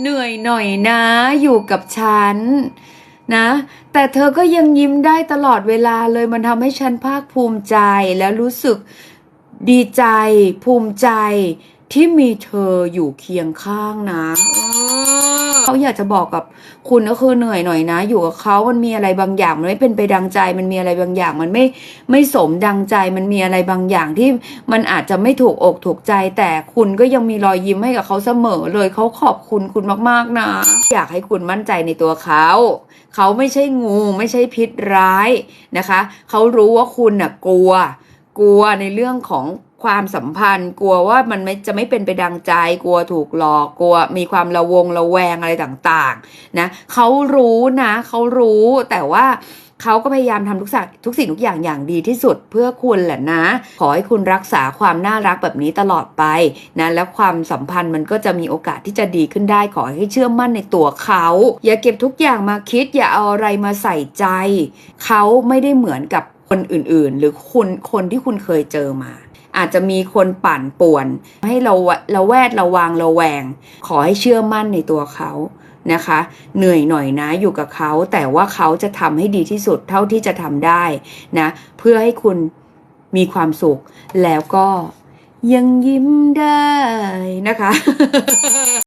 เหนื่อยหน่อยนะอยู่กับฉันนะ แต่เธอก็ยังยิ้มได้ตลอดเวลาเลยมันทำให้ฉันภาคภูมิใจและรู้สึกดีใจ ภูมิใจที่มีเธออยู่เคียงข้างนะ เขาอยากจะบอกกับคุณก็คือเหนื่อยหน่อยนะ อยู่กับเขามันมีอะไรบางอย่าง มันไม่เป็นไปดังใจ มันมีอะไรบางอย่าง มันไม่ไม่สมดังใจ มันมีอะไรบางอย่างที่มันอาจจะไม่ถูกอกถูกใจ แต่คุณก็ยังมีรอยยิ้มให้กับเขาเสมอเลยเขาขอบคุณคุณมากๆนะ อยากให้คุณมั่นใจในตัวเขาเขาไม่ใช่งูไม่ใช่พิษร้ายนะคะ เขารู้ว่าคุณน่ะกลัว กลัวในเรื่องของความสัมพันธ์ กลัวว่ามันไม่จะไม่เป็นไปดังใจ กลัวถูกหลอกกลัวมีความระวงระแวงอะไรต่างๆนะเขารู้นะเขารู้แต่ว่าเขาก็พยายามทำทุกสิ่งทุกสิ่งทุกอย่างอย่างดีที่สุดเพื่อคุณแหละนะ ขอให้คุณรักษาความน่ารักแบบนี้ตลอดไปนะแล้วความสัมพันธ์มันก็จะมีโอกาสที่จะดีขึ้นได้ ขอให้เชื่อมั่นในตัวเขา อย่าเก็บทุกอย่างมาคิด อย่าเอาอะไรมาใส่ใจ เขาไม่ได้เหมือนกับ คนอื่นๆ หรือคุณคนที่คุณเคยเจอมา อาจจะมีคนปั่นป่วน ให้เราเราแวดระวังระแวง ขอให้เชื่อมั่นในตัวเขานะคะ เหนื่อยหน่อยนะอยู่กับเขา แต่ว่าเขาจะทำให้ดีที่สุดเท่าที่จะทำได้นะเพื่อให้คุณมีความสุขแล้วก็ยังยิ้มได้นะคะ